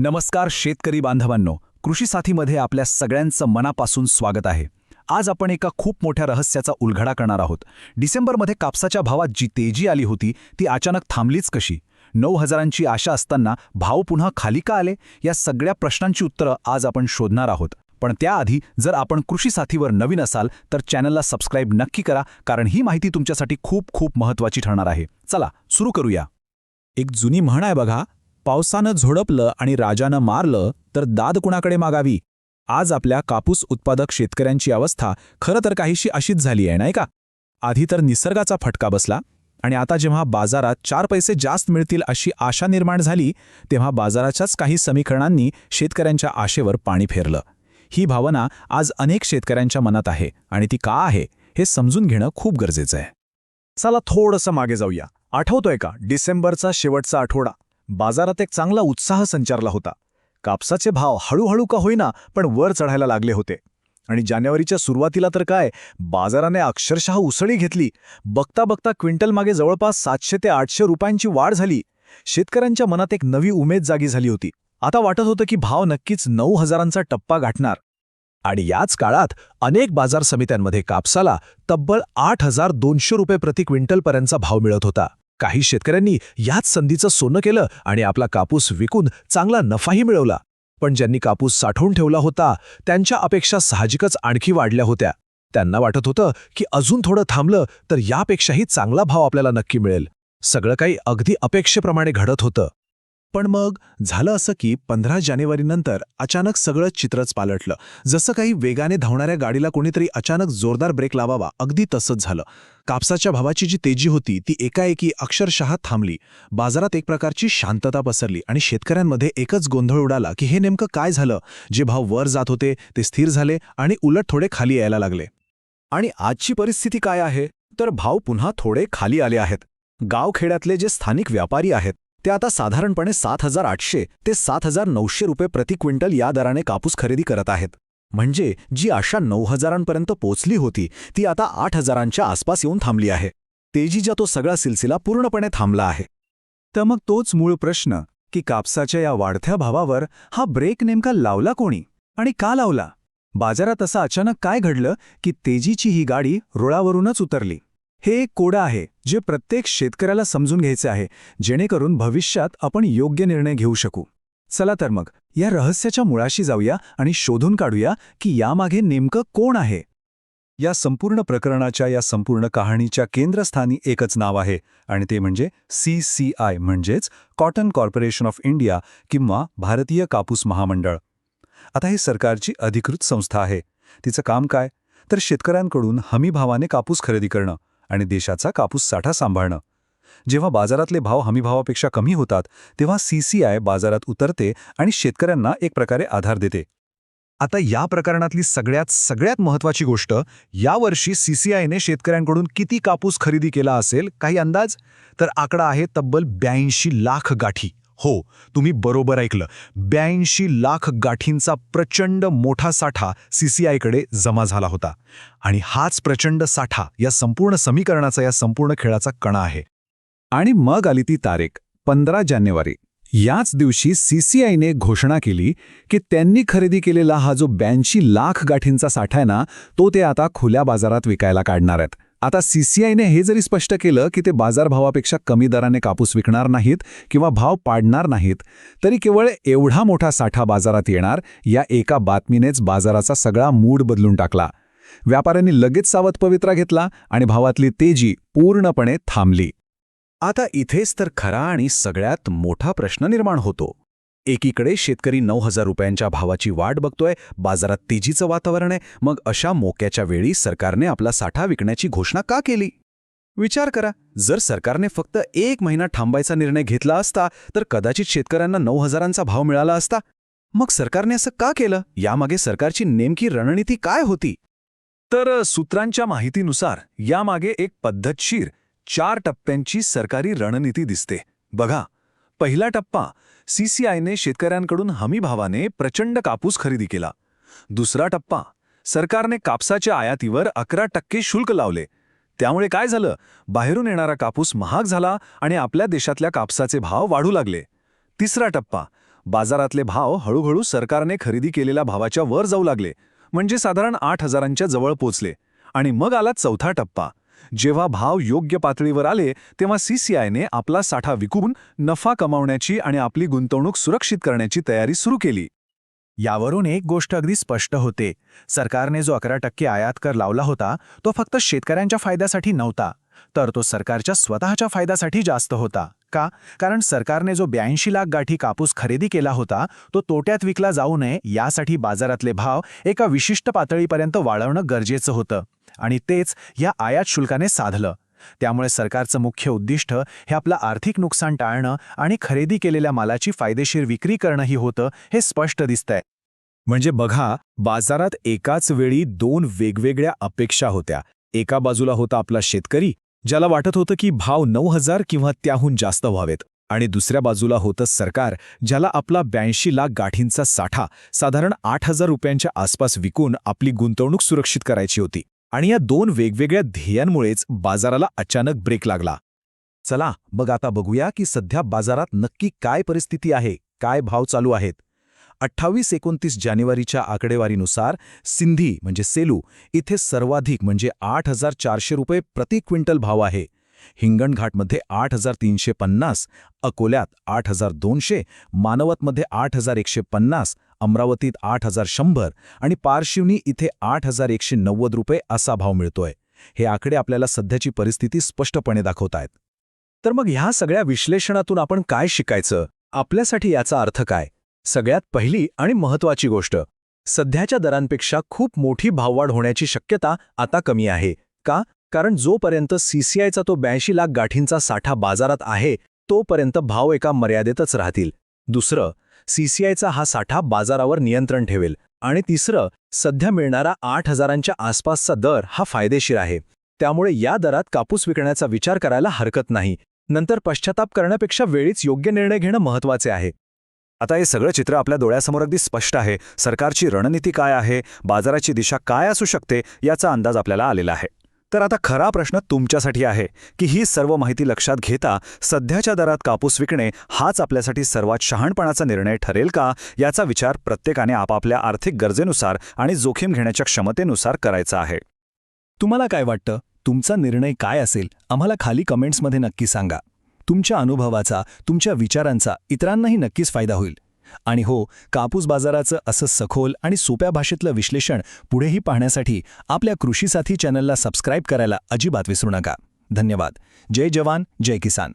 नमस्कार शेतकरी बांधवांनो कृषी साथीमध्ये आपल्या सगळ्यांचं मनापासून स्वागत आहे. आज आपण एका खूप मोठ्या रहस्याचा उलगडा करणार आहोत. डिसेंबरमध्ये कापसाच्या भावात जी तेजी आली होती ती अचानक थांबलीच कशी? नऊ हजारांची आशा असताना भाव पुन्हा खाली का आले? या सगळ्या प्रश्नांची उत्तरं आज आपण शोधणार आहोत. पण त्याआधी जर आपण कृषी साथीवर नवीन असाल तर चॅनलला सबस्क्राईब नक्की करा कारण ही माहिती तुमच्यासाठी खूप खूप महत्त्वाची ठरणार आहे. चला सुरू करूया. एक जुनी म्हण आहे बघा पावसानं झोडपलं आणि राजानं मारलं तर दाद कुणाकडे मागावी? आज आपल्या कापूस उत्पादक शेतकऱ्यांची अवस्था खरं तर काहीशी अशीच झाली आहे नाही का? आधी तर निसर्गाचा फटका बसला आणि आता जेव्हा बाजारात चार पैसे जास्त मिळतील अशी आशा निर्माण झाली तेव्हा बाजाराच्याच काही समीकरणांनी शेतकऱ्यांच्या आशेवर पाणी फेरलं. ही भावना आज अनेक शेतकऱ्यांच्या मनात आहे आणि ती का आहे हे समजून घेणं खूप गरजेचं आहे. चला थोडंसं मागे जाऊया. आठवतोय का डिसेंबरचा शेवटचा आठवडा? बाजारात एक चांगला उत्साह संचारला होता. कापसाचे भाव हळूहळू का होईना पण वर चढायला लागले होते. आणि जानेवारीच्या सुरुवातीला तर काय बाजाराने अक्षरशः उसळी घेतली. बघता बघता क्विंटल मागे जवळपास सातशे ते आठशे रुपयांची वाढ झाली. शेतकऱ्यांच्या मनात एक नवी उमेद जागी झाली होती. आता वाटत होतं की भाव नक्कीच नऊ हजारांचा टप्पा गाठणार. आणि याच काळात अनेक बाजार समित्यांमध्ये कापसाला तब्बल आठ हजार दोनशे रुपये प्रति क्विंटलपर्यंतचा भाव मिळत होता. काही शेतकऱ्यांनी याच संधीचं सोनं केलं आणि आपला कापूस विकून चांगला नफाही मिळवला. पण ज्यांनी कापूस साठवून ठेवला होता त्यांच्या अपेक्षा साहजिकच आणखी वाढल्या होत्या. त्यांना वाटत होतं की अजून थोडं थांबलं तर यापेक्षाही चांगला भाव आपल्याला नक्की मिळेल. सगळं काही अगदी अपेक्षेप्रमाणे घडत होतं. पण मग झालं असं की पंधरा जानेवारीनंतर अचानक सगळं चित्रच पालटलं. जसं काही वेगाने धावणाऱ्या गाडीला कोणीतरी अचानक जोरदार ब्रेक लावावा अगदी तसंच झालं. कापसाच्या भावाची जी तेजी होती ती एकाएकी अक्षरशः थांबली. बाजारात एक प्रकारची शांतता पसरली आणि शेतकऱ्यांमध्ये एकच गोंधळ उडाला की हे नेमकं काय झालं? जे भाव वर जात होते ते स्थिर झाले आणि उलट थोडे खाली यायला लागले. आणि आजची परिस्थिती काय आहे? तर भाव पुन्हा थोडे खाली आले आहेत. गावखेड्यातले जे स्थानिक व्यापारी आहेत ते आता साधारणपणे सात हजार आठशे ते सात हजार नऊशे रुपये प्रति क्विंटल या दराने कापूस खरेदी करत आहेत. म्हणजे जी आशा नऊ हजारांपर्यंत पोचली होती ती आता आठ हजारांच्या आसपास येऊन थांबली आहे. तेजीचा तो सगळा सिलसिला पूर्णपणे थांबला आहे. तर मग तोच मूळ प्रश्न की कापसाच्या या वाढत्या भावावर हा ब्रेक नेमका लावला कोणी आणि का लावला? बाजारात असं अचानक काय घडलं की तेजीची ही गाडी रुळावरूनच उतरली? हे एक कोडं आहे जे प्रत्येक शेतकऱ्याला समजून घ्यायचे आहे जेणेकरून भविष्यात आपण योग्य निर्णय घेऊ शकू. चला तर मग या रहस्याच्या मुळाशी जाऊया आणि शोधून काढूया की यामागे नेमकं कोण आहे. या संपूर्ण प्रकरणाच्या या संपूर्ण कहाणीच्या केंद्रस्थानी एकच नाव आहे आणि ते म्हणजे सी सी आय म्हणजेच कॉटन कॉर्पोरेशन ऑफ इंडिया किंवा भारतीय कापूस महामंडळ. आता ही सरकारची अधिकृत संस्था आहे. तिचं काम काय? तर शेतकऱ्यांकडून हमीभावाने कापूस खरेदी करणं. आणि देशाचा कापूस साठा सांभाळणं. जेव्हा बाजारातले भाव हमीभावापेक्षा कमी होतात तेव्हा सीसीआय बाजारात उतरते आणि शेतकऱ्यांना एक प्रकारे आधार देते. आता या प्रकरणातली सगळ्यात सगळ्यात महत्त्वाची गोष्ट यावर्षी सीसीआयने शेतकऱ्यांकडून किती कापूस खरेदी केला असेल काही अंदाज? तर आकडा आहे तब्बल ब्याऐंशी लाख गाठी. हो तुम्ही बरोबर ऐकलं. ब्याऐंशी लाख गाठींचा प्रचंड मोठा साठा सीसीआयकडे जमा झाला होता. आणि हाच प्रचंड साठा या संपूर्ण समीकरणाचा या संपूर्ण खेळाचा कणा आहे. आणि मग आली ती तारीख पंधरा जानेवारी. याच दिवशी सीसीआयने घोषणा केली की त्यांनी खरेदी केलेला हा जो ब्याऐंशी लाख गाठींचा साठा आहे ना तो ते आता खुल्या बाजारात विकायला काढणार आहेत. आता सीसीआयने हे जरी स्पष्ट केलं की ते बाजारभावापेक्षा कमी दराने कापूस विकणार नाहीत किंवा भाव पाडणार नाहीत तरी केवळ एवढा मोठा साठा बाजारात येणार या एका बातमीनेच बाजाराचा सगळा मूड बदलून टाकला. व्यापाऱ्यांनी लगेच सावध पवित्रा घेतला आणि भावातली तेजी पूर्णपणे थांबली. आता इथेच तर खरा आणि सगळ्यात मोठा प्रश्न निर्माण होतो. एकीकडे शेतकरी नऊ हजार रुपयांच्या भावाची वाट बघतोय बाजारात तेजीचं वातावरण आहे मग अशा मोक्याच्या वेळी सरकारने आपला साठा विकण्याची घोषणा का केली? विचार करा जर सरकारने फक्त एक महिना थांबायचा निर्णय घेतला असता तर कदाचित शेतकऱ्यांना नऊ हजारांचा भाव मिळाला असता. मग सरकारने असं का केलं? यामागे सरकारची नेमकी रणनीती काय होती? तर सूत्रांच्या माहितीनुसार यामागे एक पद्धतशीर चार टप्प्यांची सरकारी रणनीती दिसते. बघा पहिला टप्पा सीसीआयने शेतकऱ्यांकडून हमी भावाने प्रचंड कापूस खरेदी केला. दुसरा टप्पा सरकारने कापसाच्या आयातीवर अकरा टक्के शुल्क लावले. त्यामुळे काय झालं? बाहेरून येणारा कापूस महाग झाला आणि आपल्या देशातल्या कापसाचे भाव वाढू लागले. तिसरा टप्पा बाजारातले भाव हळूहळू सरकारने खरेदी केलेल्या भावाच्या वर जाऊ लागले. म्हणजे साधारण आठ हजारांच्या जवळ पोचले. आणि मग आला चौथा टप्पा जेव्हा भाव योग्य पातळीवर आले तेव्हा सीसीआयने आपला साठा विकून नफा कमावण्याची आणि आपली गुंतवणूक सुरक्षित करण्याची तयारी सुरू केली. यावरून एक गोष्ट अगदी स्पष्ट होते. सरकारने जो अकरा टक्के आयात कर लावला होता तो फक्त शेतकऱ्यांच्या फायद्यासाठी नव्हता तर तो सरकारच्या स्वतःच्या फायद्यासाठी जास्त होता. का? कारण सरकारने जो ब्याऐंशी लाख गाठी कापूस खरेदी केला होता तो तोट्यात विकला जाऊ नये यासाठी बाजारातले भाव एका विशिष्ट पातळीपर्यंत वाढवणं गरजेचं होतं. आणि तेच या आयात शुल्काने साधलं. त्यामुळे सरकारचं मुख्य उद्दिष्ट हे आपलं आर्थिक नुकसान टाळणं आणि खरेदी केलेल्या मालाची फायदेशीर विक्री करणंही होतं हे स्पष्ट दिसतंय. म्हणजे बघा बाजारात एकाच वेळी दोन वेगवेगळ्या अपेक्षा होत्या. एका बाजूला होता आपला शेतकरी ज्याला वाटत होतं की भाव नऊ हजार किंवा त्याहून जास्त व्हावेत. आणि दुसऱ्या बाजूला होतं सरकार ज्याला आपला ब्याऐंशी लाख गाठींचा साठा साधारण आठ हजार रुपयांच्या आसपास विकून आपली गुंतवणूक सुरक्षित करायची होती. आणि या दोन वेगवेगळ्या ध्येयांमुळेच बाजाराला अचानक ब्रेक लागला. चला मग आता बघूया की सध्या बाजारात नक्की काय परिस्थिती आहे काय भाव चालू आहेत. अठ्ठावीस एकोणतीस जानेवारीच्या आकडेवारीनुसार सिंधी म्हणजे सेलू इथे सर्वाधिक म्हणजे आठ हजार चारशे रुपये प्रति क्विंटल भाव आहे. हिंगणघाटमध्ये आठ हजार तीनशे पन्नास अकोल्यात आठ हजार दोनशे मानवतमध्ये आठ हजार एकशे पन्नास अमरावतीत आठ हजार शंभर आणि पारशिवनी इथे आठ हजार एकशे नव्वद रुपये असा भाव मिळतोय. हे आकडे आपल्याला सध्याची परिस्थिती स्पष्टपणे दाखवतायत तर मग ह्या सगळ्या विश्लेषणातून आपण काय शिकायचं? आपल्यासाठी याचा अर्थ काय? सगळ्यात पहिली आणि महत्वाची गोष्ट सध्याच्या दरांपेक्षा खूप मोठी भाववाढ होण्याची शक्यता आता कमी आहे. का? कारण जोपर्यंत सीसीआयचा तो ब्याऐंशी लाख गाठींचा साठा बाजारात आहे तोपर्यंत भाव एका मर्यादेतच राहतील. दुसरं सीसीआयचा हा साठा बाजारावर नियंत्रण ठेवेल. आणि तिसरं सध्या मिळणारा आठ हजारांच्या आसपासचा दर हा फायदेशीर आहे. त्यामुळे या दरात कापूस विकण्याचा विचार करायला हरकत नाही. नंतर पश्चाताप करण्यापेक्षा वेळीच योग्य निर्णय घेणं महत्त्वाचे आहे. आता हे सगळं चित्र आपल्या डोळ्यासमोर अगदी स्पष्ट आहे. सरकारची रणनीती काय आहे? बाजाराची दिशा काय असू शकते? याचा अंदाज आपल्याला आलेला आहे. तर आता खरा प्रश्न तुमच्यासाठी आहे की ही सर्व माहिती लक्षात घेता सध्याच्या दरात कापूस विकणे हाच आपल्यासाठी सर्वात शहाणपणाचा निर्णय ठरेल का? याचा विचार प्रत्येकाने आपापल्या आर्थिक गरजेनुसार आणि जोखीम घेण्याच्या क्षमतेनुसार करायचा आहे. तुम्हाला काय वाटतं? तुमचा निर्णय काय असेल? आम्हाला खाली कमेंट्समध्ये नक्की सांगा. तुमच्या अनुभवाचा तुमच्या विचारांचा इतरांनाही नक्कीच फायदा होईल. आणि हो कापूस बाजाराचं असं सखोल आणि सोप्या भाषेतलं विश्लेषण पुढेही पाहण्यासाठी आपल्या कृषी साथी चॅनलला सबस्क्राईब करायला अजिबात विसरू नका. धन्यवाद. जय जवान जय किसान.